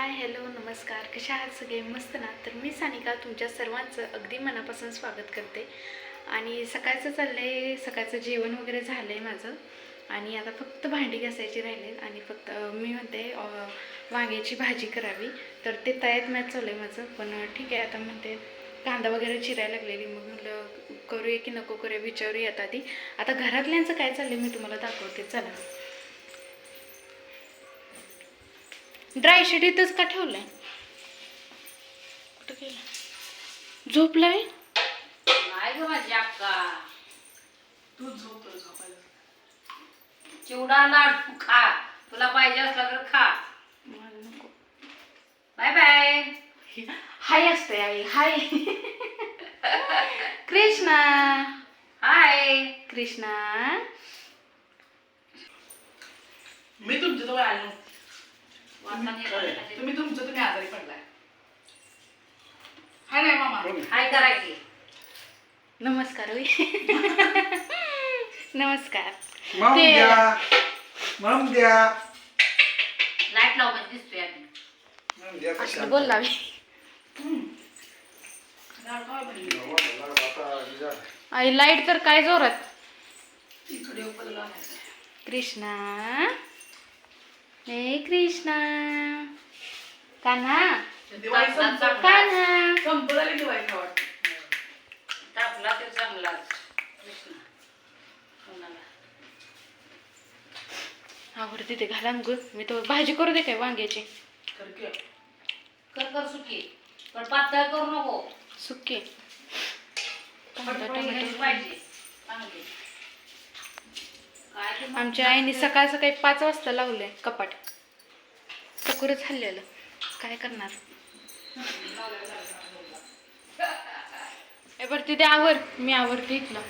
Hi hello नमस्कार. कशा आहात सगळे? मस्त ना? तर मी सानिका तुमच्या सर्वांचं अगदी मनापासून स्वागत करते. आणि सकाळचं चाललं आहे सकाळचं जेवण वगैरे झालं आहे माझं. आणि आता फक्त भांडी घासायची राहिली आणि फक्त मी म्हणते वांग्याची भाजी करावी. तर ते तयार मॅच चालू आहे माझं. पण ठीक आहे आता म्हणते कांदा वगैरे चिरायला लागलेली. मग म्हटलं करूया की नको करूया विचारूयात आधी. आता घरातल्यांचं काय चाललंय मी तुम्हाला दाखवते. चला. ड्राय शीट इथंच का ठेवलंय? कुठं गेला? झोपलाय? नाही ग माझी अक्का. तू झोप तर झोपायला चिवडा लाडू खा. तुला पाहिजे असला तर खा. मला नको. बाय बाय हाय असते आई हाय. कृष्णा. हाय कृष्णा. मी तुमच्या जवळ आलो तुम्ही तुमचं तुम्ही आजारी पडलाय. हाय नाही मामा. हाय करायची. नमस्कार होय. नमस्कार. ते- द्या. लाइट लाव म्हणजे दिसतोय आम्ही. द्या असं? बोलला मी. नवा आता विचार. आई लाइट तर काय जोरात? इकडे कृष्णा. ए कृष्णा. कान्हा. दिवाळी. कान्हा. संपत आली दिवाळी वाटत टाकला ते चांगला कृष्ण. कोणाला? आवडते ते घाला मग मी तर भाजी करू दे काय वांग्याची. कर कर सुकी. पण पातळ करू नको. सुके. टोमॅटो पाहिजे चांगली काय ते आमच्या आईने सकाळ सकाळी पाच वाजता लावलंय कपाट. सकुरच हल्लेलं काय करणार? बरं तिथे आवर. मी आवरते इथलं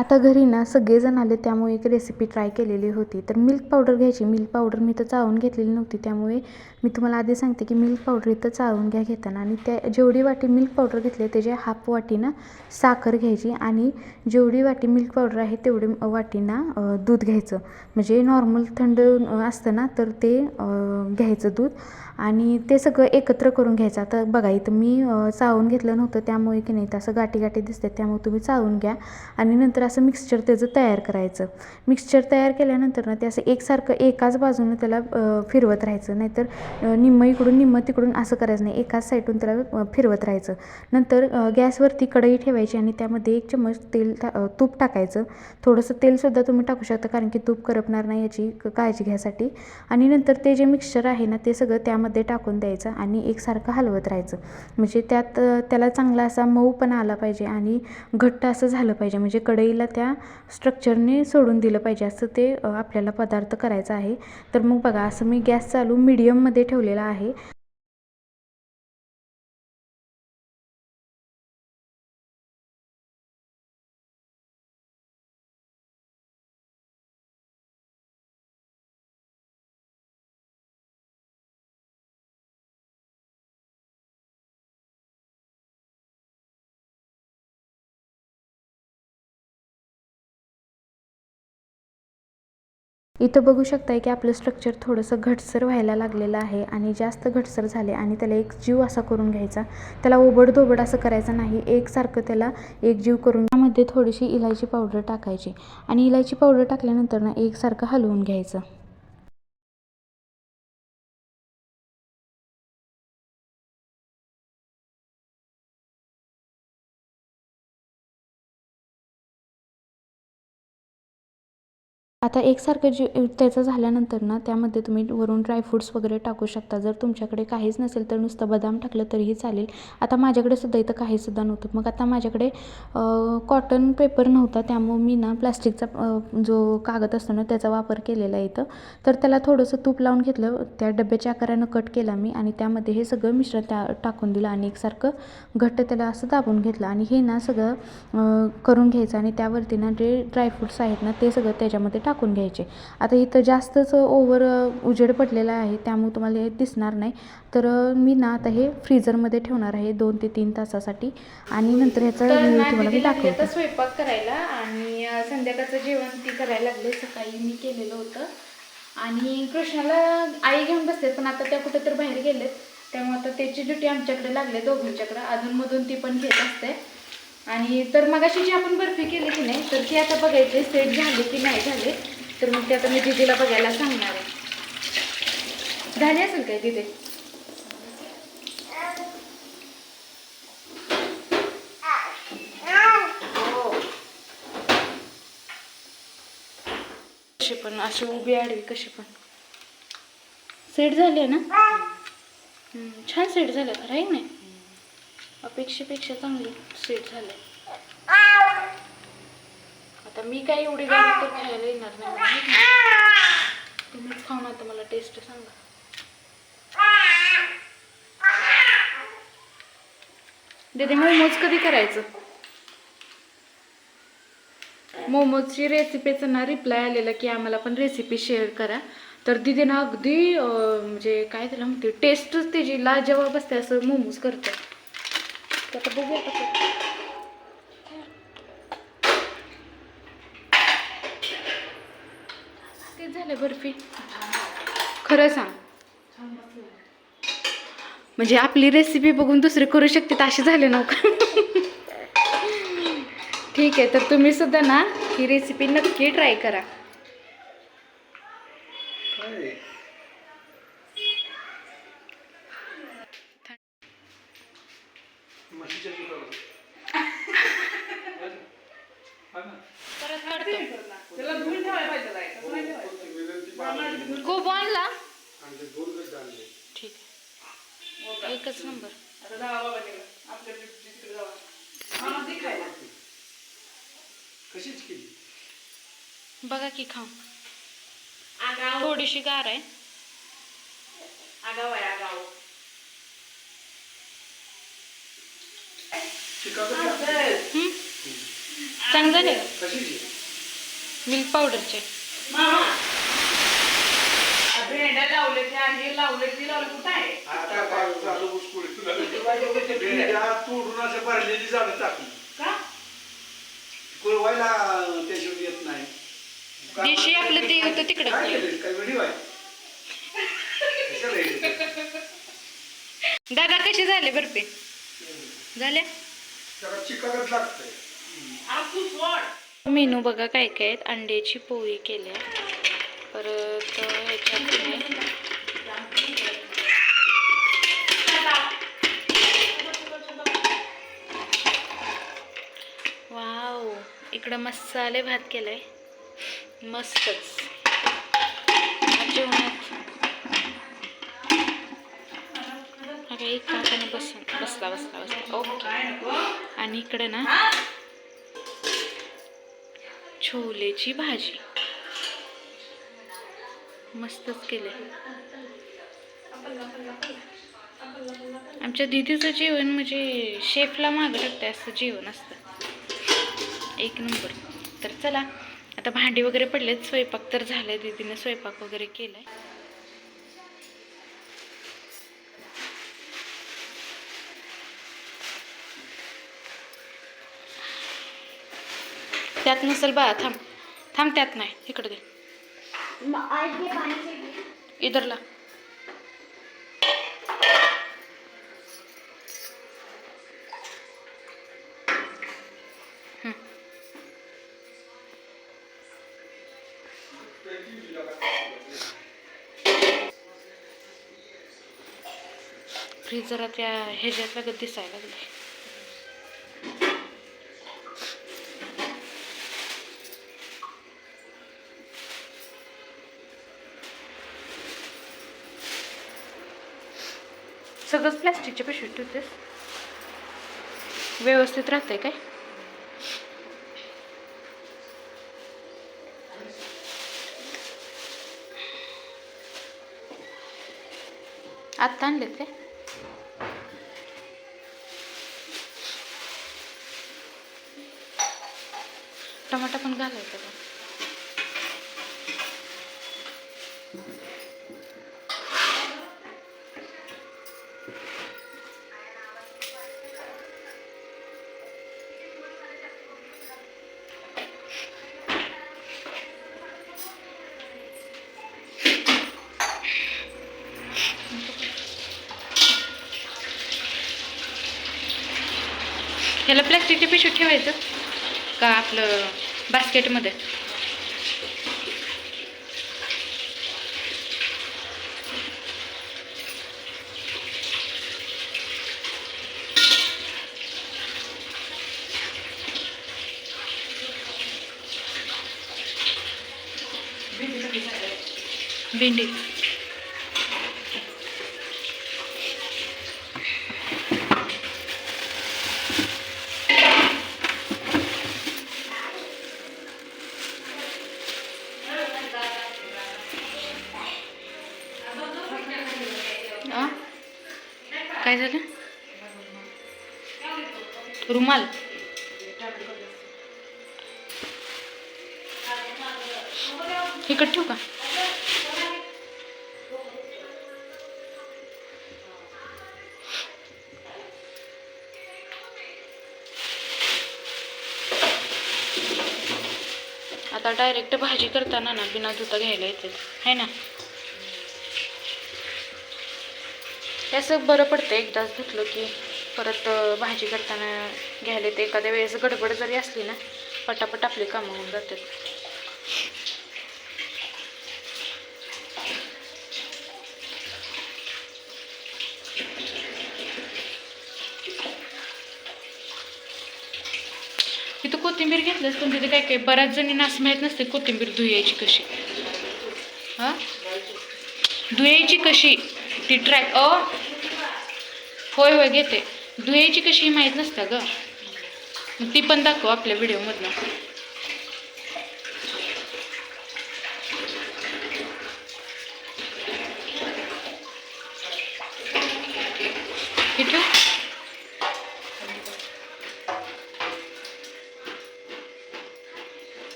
आता घरी ना सगळेजण आले त्यामुळे एक रेसिपी ट्राय केलेली होती. तर मिल्क पावडर घ्यायची. मिल्क पावडर मी तर चाळून घेतलेली नव्हती. त्यामुळे मी तुम्हाला आधी सांगते की मिल्क पावडर इथं चाळून घ्या घेताना. आणि त्या जेवढी वाटी मिल्क पावडर घेतली त्याच्या हाफ वाटीनं साखर घ्यायची. आणि जेवढी वाटी मिल्क पावडर आहे तेवढी वाटीना दूध घ्यायचं. म्हणजे नॉर्मल थंड असतं ना तर ते घ्यायचं दूध. आणि ते सगळं एकत्र करून घ्यायचं. आता बघा इथं मी चाळून घेतलं नव्हतं. त्यामुळे की नाही असं गाठी गाठी दिसतात. त्यामुळे तुम्ही चाळून घ्या. आणि नंतर असं मिक्सचर त्याचं तयार करायचं. मिक्सचर तयार केल्यानंतर ना ते असं एकसारखं एकाच बाजूनं त्याला फिरवत राहायचं. नाहीतर निम्म इकडून निम्म तिकडून असं करायचं नाही. एकाच साईडून त्याला फिरवत राहायचं. नंतर गॅसवरती कढई ठेवायची आणि त्यामध्ये एक चम्मच तेल टा तूप टाकायचं. थोडंसं तेलसुद्धा तुम्ही टाकू शकता कारण की तूप करपणार नाही याची क- काळजी घ्यायसाठी आणि नंतर ते जे मिक्सचर आहे ना ते सगळं त्यामध्ये टाकून द्यायचं आणि एकसारखं हलवत राहायचं. म्हणजे त्यात त्याला चांगला असा मऊ पण आला पाहिजे आणि घट्ट असं झालं पाहिजे. म्हणजे कढईला त्या स्ट्रक्चरने सोडून दिलं पाहिजे. असं ते आपल्याला पदार्थ करायचा आहे. तर मग बघा असं मी गॅस चालू मिडियममध्ये ठेवलेला आहे. इथं बघू शकताय की आपलं स्ट्रक्चर थोडंसं घटसर व्हायला लागलेलं आहे आणि जास्त घटसर झाले आणि त्याला एक जीव असा करून घ्यायचा. त्याला ओबडधोबड असं करायचं नाही. एकसारखं त्याला एक जीव करून त्यामध्ये थोडीशी इलायची पावडर टाकायची आणि इलायची पावडर टाकल्यानंतर ना एकसारखं हलवून घ्यायचं. आता एकसारखं जे त्याचं झाल्यानंतर ना त्यामध्ये तुम्ही वरून ड्रायफ्रूट्स वगैरे टाकू शकता. जर तुमच्याकडे काहीच नसेल तर नुसतं बदाम टाकलं तरीही चालेल. आता माझ्याकडे सुद्धा इथं काहीसुद्धा नव्हतं. मग आता माझ्याकडे कॉटन पेपर नव्हता. त्यामुळे मी ना प्लास्टिकचा जो कागद असतो ना त्याचा वापर केलेला आहे इथं. तर त्याला थोडंसं तूप लावून घेतलं. त्या डब्याच्या आकारानं कट केला मी आणि त्यामध्ये हे सगळं मिश्रण त्या टाकून दिलं आणि एकसारखं घट्ट त्याला असं दाबून घेतलं. आणि हे ना सगळं करून घ्यायचं आणि त्यावरती ना जे ड्रायफ्रूट्स आहेत ना ते सगळं त्याच्यामध्ये टाकून टाकून घ्यायचे. आता इथं जास्तच ओव्हर उजेड पडलेला आहे त्यामुळे तुम्हाला हे दिसणार नाही. तर मी ना आता हे फ्रीझरमध्ये ठेवणार आहे दोन ते तीन तासासाठी आणि नंतर ह्याचा व्ह्यू तुम्हाला मी दाखवते. स्वयंपाक करायला आणि संध्याकाळचं जेवण ती करायला लागले सकाळी मी केलेलं होतं. आणि कृष्णाला आई घेऊन बसते पण आता त्या कुठं तर बाहेर गेलेत. त्यामुळे आता त्याची ड्युटी आमच्याकडे लागले दोघांच्याकडे. अधूनमधून ती पण घेत असते. आणि तर मगाशी जी आपण बर्फी केली की नाही तर ती आता बघायची सेट झाली की नाही झाले तर मग ते आता मी दिदीला बघायला सांगणार आहे. झाली असेल काय दिदी? कशी पण अशी उभी आडवी कशी पण. सेट झाले ना? छान सेट झाले खरं आहे नाही अपेक्षेपेक्षा चांगली स्वीट झाले. आता मी काय एवढी गाडी तर खायला येणार नाही तुम्हीच खाऊ ना तुम्हीच खाऊन आता मला टेस्ट सांगा. दीदी मोमोज कधी करायचं? मोमोजची रेसिपीचं ना रिप्लाय आलेला की आम्हाला पण रेसिपी शेअर करा. तर दीदी ना अगदी म्हणजे काय त्याला म्हणते टेस्टच त्याची लाजवाब असते असं मोमोज करतात. तर आता बघूया कसं ते झालं बर्फी. खरं सांग. म्हणजे आपली रेसिपी बघून दुसरे करू शकते असे झाले नव्हतं. ठीक आहे तर तुम्ही सुद्धा ना ही रेसिपी नक्की ट्राय करा काय म्हशीच्या दुधावर. हा ना. त्याला धुवून ठेवायला पाहिजे काय कसं नाही ठेवायचं विनंती पाहिजे. खूप आणला आणि ते दोन गट आणले. ठीक आहे एकच नंबर आता जावा बाबा तिकडे आपल्या तिकडे जावा मामा दे खायला कशीच केली? बघा की आगाव. थोडीशी गार आहे. आगाव आहे आगाव. चिकागो लागते. हम्म? चांगलं झाले. कशीची मिल्क पावडरचे. मामा. भेंड्या लावले हे लावले ते लावले कुठं आहे? आता काय झालं उसकुळी तुला भेंड्या तोडून असं भरलेली झाडं टाकली. का कुरवायला त्याशिवाय येत नाही. देशी आपलं ते होतं तिकडं. काय केलं? काय व्हिडिओ आहे? कशाला हे? दादा कसे झाले बर्फी? झाले जरा चिकागत लागतंय. मेनू बघा काय काय आहेत. अंड्याची पोळी केल्या परत ह्याच्यात नाही इकडं मसाले भात केला आहे मस्तच. जेवणात. हा एक काकाने बसून बसला बसला बसला. ओके. आणि इकडे ना छोलेची भाजी. मस्तच केले आमच्या दिदीचं जेवण म्हणजे शेफला मागं लागतं असं जेवण असतं. एक नंबर. तर चला आता भांडी वगैरे पडलेत स्वयंपाक तर झालाय दीदीने स्वयंपाक वगैरे केलाय. त्यात नसेल बा थांब. थांब त्यात नाही इकडे दे. इधरला. फ्रीज जरा त्या ह्याच्यात लगत दिसायला लागले. सगळंच प्लॅस्टिकच्या पिशवीत ठेवतेस? व्यवस्थित राहते काय? आत्ता आणले ते टमाटा पण घालायचा ह्याला प्लॅस्टिकची पिशवी ठेवायचं. का आपलं बास्केटमध्ये. भेंडी. काय झालं? रुमाल. इकडे ठेवू का? आता डायरेक्ट भाजी करताना ना बिना धुता घ्यायला येते. है ना? हे असं बरं पडतं एकदाच धुतलं की परत भाजी करताना घ्यायला येते एखाद्या वेळेस गडबड जरी असली ना पटापट आपली कामं होऊन जातात. तिथं कोथिंबीर घेतलंस पण तिथे काय काय बऱ्याच जणींना असं माहीत नसते कोथिंबीर धुयायची कशी. हां? धुयायची कशी? ती ट्रॅक अ होय होय घेते. दुहेची कशी माहीत नसतं ग. ती पण दाखव आपल्या व्हिडिओमधनं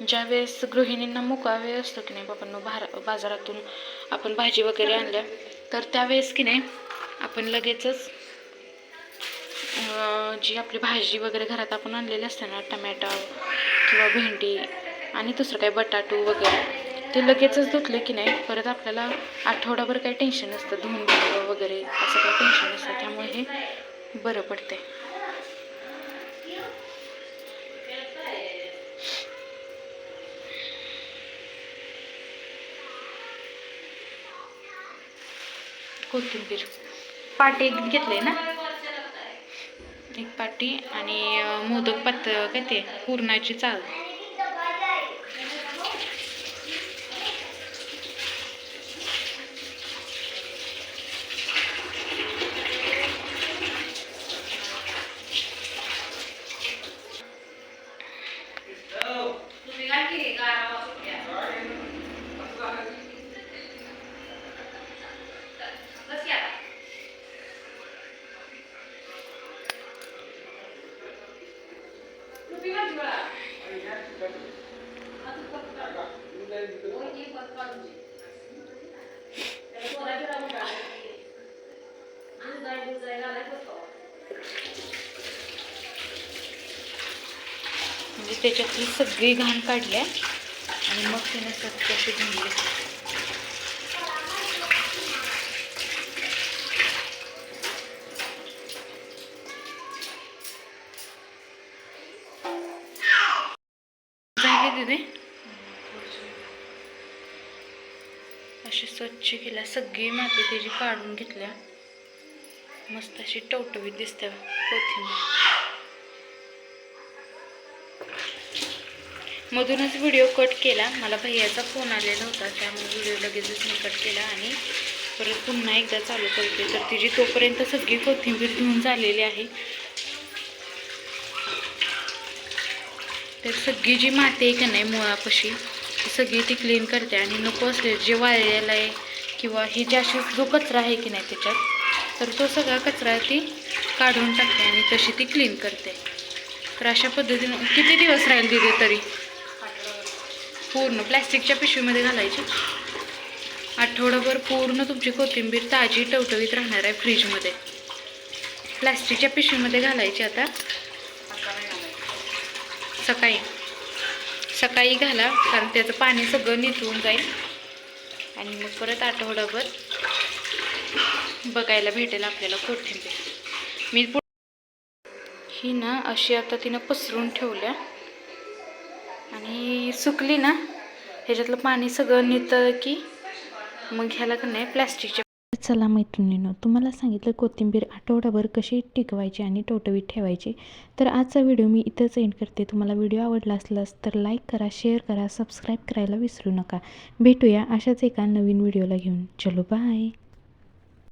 ज्या वेळेस गृहिणींना मोकळा वेळ असतो की नाही बाबांनो भार बाजारातून आपण भाजी वगैरे आणल्या तर त्यावेळेस की नाही आपण लगेचच जी आपली भाजी वगैरे घरात आपण आणलेली असते ना टमॅटो किंवा भेंडी आणि दुसरं काही बटाटू वगैरे ते लगेचच धुतले की नाही परत आपल्याला आठवडाभर काही टेन्शन नसतं धुवून वगैरे असं काही टेन्शन नसतं त्यामुळे हे बरं पडते कोथिंबीर. पाटी एक घेतले ना? एक पाटी आणि मोदक पात काय ते? पुरणाची चाळ तुम्ही काय केली गारावा सुट्ट्या बस या टोपी घाल बाळा. होय, ती पत काढून दे. त्याला सोडा बिडा उडा. दूध आहे, दूध आहे, घालायचं होतं. म्हणजे त्याच्यातली सगळी घाण काढल्या आणि मग तिने स्वच्छ अशी अशी स्वच्छ केल्या सगळी माती त्याची काढून घेतल्या. मस्त अशी टवटवीत दिसते कोथिंबीर. मधूनच व्हिडिओ कट केला. मला भैयाचा फोन आलेला होता त्यामुळे व्हिडिओ लगेचच मी कट केला आणि परत पुन्हा एकदा चालू करते. तर तिची तोपर्यंत सगळी कोथिंबीर धुवून झालेली आहे. तर सगळी जी माती आहे का नाही मुळापाशी ती सगळी ती क्लीन करते. आणि नको असले जे वाळलेलं आहे किंवा ही जाशी जो कचरा आहे की नाही त्याच्यात तर तो सगळा कचरा ती काढून टाकते आणि तशी ती क्लीन करते. तर अशा पद्धतीनं किती दिवस राहील दिले तरी? पूर्ण प्लॅस्टिकच्या पिशवीमध्ये घालायची? आठवडाभर पूर्ण तुमची कोथिंबीर ताजी टवटवीत राहणार आहे फ्रीजमध्ये. प्लॅस्टिकच्या पिशवीमध्ये घालायची आता. सकाळी. सकाळी घाला कारण त्याचं पाणी सगळं निथळून जाईल. आणि मग परत आठवडाभर बघायला भेटेल आपल्याला कोथिंबीर. मी ही ना अशी आता तिनं पसरून ठेवल्या. आणि सुकली ना ह्याच्यातलं पाणी सगळं नितळ की मग ह्याला का नाही प्लॅस्टिकच्या चला मैत्रिणीनं तुम्हाला सांगितलं कोथिंबीर आठवडाभर कशी टिकवायची आणि टवटवीत ठेवायची? तर आजचा व्हिडिओ मी इथंच एंड करते. तुम्हाला व्हिडिओ आवडला असलास तर लाईक करा शेअर करा सबस्क्राईब करायला विसरू नका. भेटूया अशाच एका नवीन व्हिडिओला घेऊन. चलो बाय